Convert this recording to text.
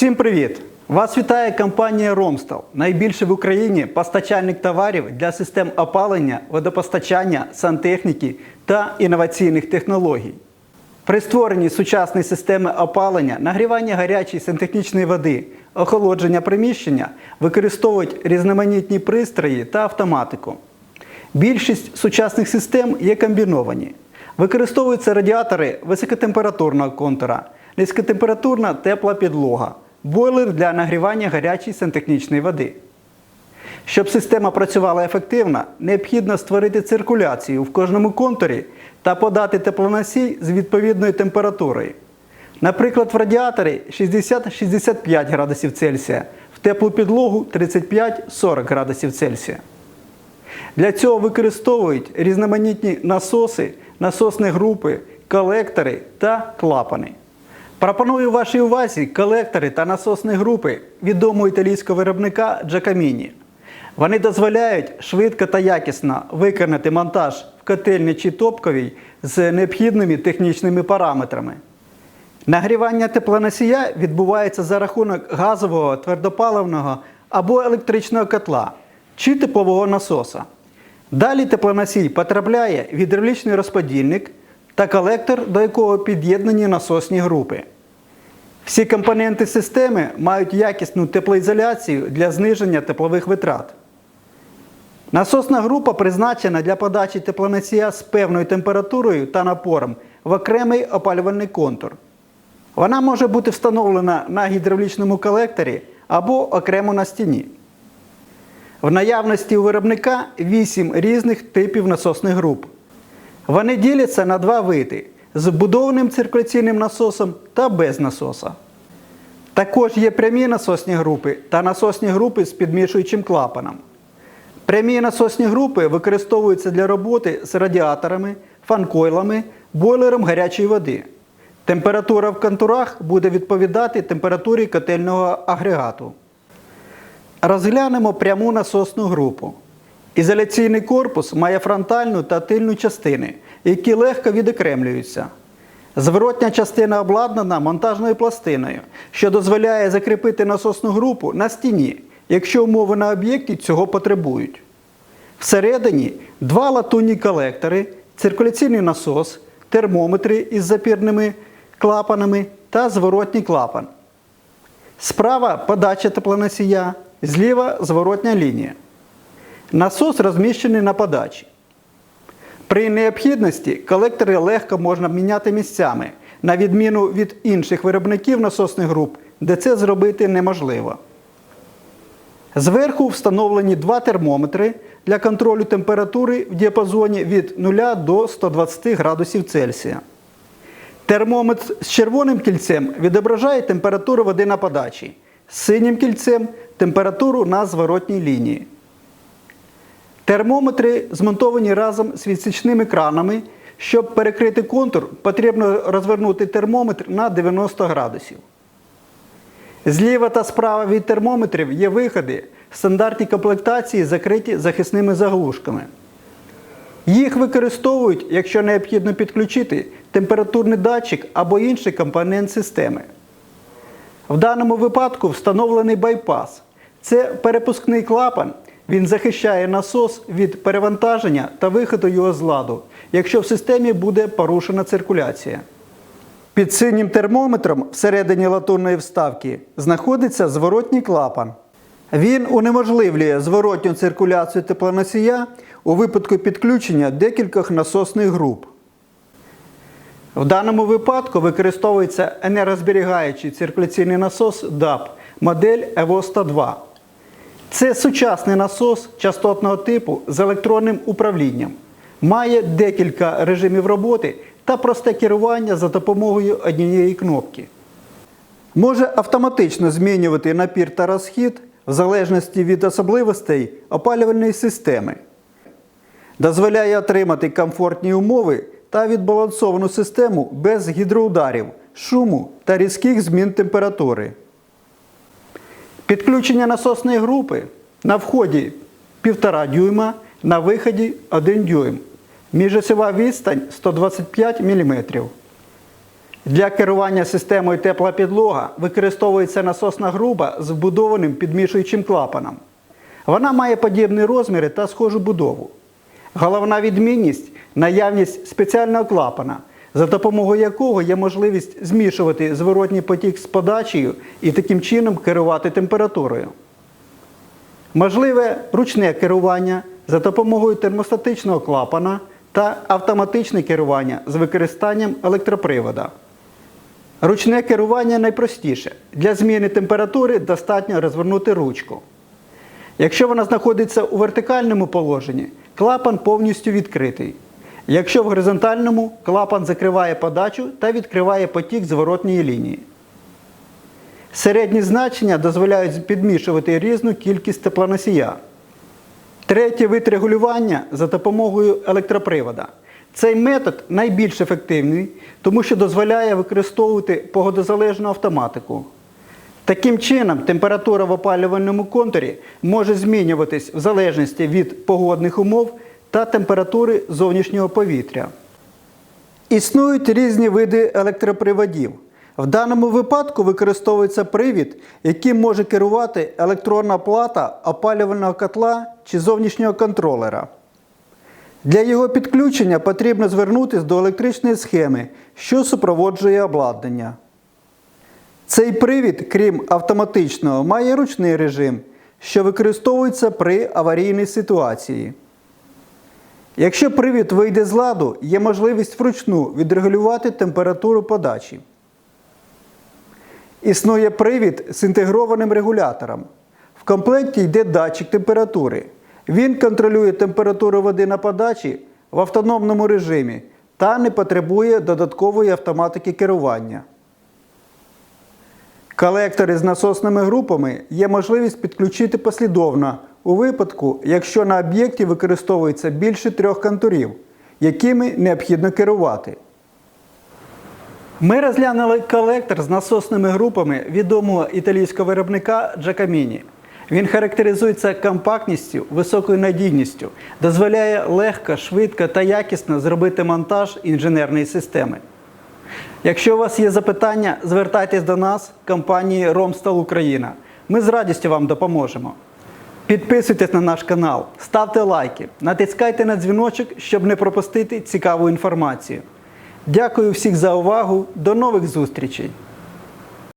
Всім привіт! Вас вітає компанія Ромстал, найбільший в Україні постачальник товарів для систем опалення, водопостачання, сантехніки та інноваційних технологій. При створенні сучасної системи опалення, нагрівання гарячої сантехнічної води, охолодження приміщення використовують різноманітні пристрої та автоматику. Більшість сучасних систем є комбіновані. Використовуються радіатори високотемпературного контура, низькотемпературна тепла підлога, бойлер для нагрівання гарячої сантехнічної води. Щоб система працювала ефективно, необхідно створити циркуляцію в кожному контурі та подати теплоносій з відповідною температурою. Наприклад, в радіаторі 60-65 градусів Цельсія, в теплу підлогу 35-40 градусів Цельсія. Для цього використовують різноманітні насоси, насосні групи, колектори та клапани. Пропоную вашій увазі колектори та насосні групи відомого італійського виробника Giacomini. Вони дозволяють швидко та якісно виконати монтаж в котельні чи топковій з необхідними технічними параметрами. Нагрівання теплоносія відбувається за рахунок газового, твердопаливного або електричного котла чи теплового насоса. Далі теплоносій потрапляє в гідравлічний розподільник та колектор, до якого під'єднані насосні групи. Всі компоненти системи мають якісну теплоізоляцію для зниження теплових витрат. Насосна група призначена для подачі теплоносія з певною температурою та напором в окремий опалювальний контур. Вона може бути встановлена на гідравлічному колекторі або окремо на стіні. В наявності у виробника 8 різних типів насосних груп. Вони діляться на два види з вбудованим циркуляційним насосом та без насоса. Також є прямі насосні групи та насосні групи з підмішуючим клапаном. Прямі насосні групи використовуються для роботи з радіаторами, фанкойлами, бойлером гарячої води. Температура в контурах буде відповідати температурі котельного агрегату. Розглянемо пряму насосну групу. Ізоляційний корпус має фронтальну та тильну частини, які легко відокремлюються. Зворотня частина обладнана монтажною пластиною, що дозволяє закріпити насосну групу на стіні, якщо умови на об'єкті цього потребують. Всередині два латунні колектори, циркуляційний насос, термометри із запірними клапанами та зворотній клапан. Справа подача теплоносія, зліва зворотня лінія. Насос розміщений на подачі. При необхідності колектори легко можна міняти місцями, на відміну від інших виробників насосних груп, де це зробити неможливо. Зверху встановлені два термометри для контролю температури в діапазоні від 0 до 120 градусів Цельсія. Термометр з червоним кільцем відображає температуру води на подачі, з синім кільцем температуру на зворотній лінії. Термометри змонтовані разом з відсічними кранами. Щоб перекрити контур, потрібно розвернути термометр на 90 градусів. Зліва та справа від термометрів є виходи в стандартній комплектації, закриті захисними заглушками. Їх використовують, якщо необхідно підключити температурний датчик або інший компонент системи. В даному випадку встановлений байпас. Це перепускний клапан. Він захищає насос від перевантаження та виходу його з ладу, якщо в системі буде порушена циркуляція. Під синім термометром всередині латунної вставки знаходиться зворотній клапан. Він унеможливлює зворотню циркуляцію теплоносія у випадку підключення декількох насосних груп. В даному випадку використовується енергозберігаючий циркуляційний насос DAP модель EVO 102. Це сучасний насос частотного типу з електронним управлінням. Має декілька режимів роботи та просте керування за допомогою однієї кнопки. Може автоматично змінювати напір та розхід в залежності від особливостей опалювальної системи. Дозволяє отримати комфортні умови та відбалансовану систему без гідроударів, шуму та різких змін температури. Підключення насосної групи на вході 1,5 дюйма, на виході 1 дюйм. Міжосьова відстань 125 мм. Для керування системою тепла підлога використовується насосна груба з вбудованим підмішуючим клапаном. Вона має подібні розміри та схожу будову. Головна відмінність наявність спеціального клапана, за допомогою якого є можливість змішувати зворотній потік з подачею і таким чином керувати температурою. Можливе ручне керування за допомогою термостатичного клапана та автоматичне керування з використанням електропривода. Ручне керування найпростіше. Для зміни температури достатньо розвернути ручку. Якщо вона знаходиться у вертикальному положенні, клапан повністю відкритий. Якщо в горизонтальному, клапан закриває подачу та відкриває потік зворотньої лінії. Середні значення дозволяють підмішувати різну кількість теплоносія. Третій вид регулювання за допомогою електропривода. Цей метод найбільш ефективний, тому що дозволяє використовувати погодозалежну автоматику. Таким чином, температура в опалювальному контурі може змінюватись в залежності від погодних умов та температури зовнішнього повітря. Існують різні види електроприводів. В даному випадку використовується привід, яким може керувати електронна плата опалювального котла чи зовнішнього контролера. Для його підключення потрібно звернутися до електричної схеми, що супроводжує обладнання. Цей привід, крім автоматичного, має ручний режим, що використовується при аварійній ситуації. Якщо привід вийде з ладу, є можливість вручну відрегулювати температуру подачі. Існує привід з інтегрованим регулятором. В комплекті йде датчик температури. Він контролює температуру води на подачі в автономному режимі та не потребує додаткової автоматики керування. Колектори з насосними групами є можливість підключити послідовно у випадку, якщо на об'єкті використовується більше трьох контурів, якими необхідно керувати. Ми розглянули колектор з насосними групами відомого італійського виробника Giacomini. Він характеризується компактністю, високою надійністю, дозволяє легко, швидко та якісно зробити монтаж інженерної системи. Якщо у вас є запитання, звертайтесь до нас, компанії Ромстал Україна. Ми з радістю вам допоможемо. Підписуйтесь на наш канал, ставте лайки, натискайте на дзвіночок, щоб не пропустити цікаву інформацію. Дякую всіх за увагу. До нових зустрічей!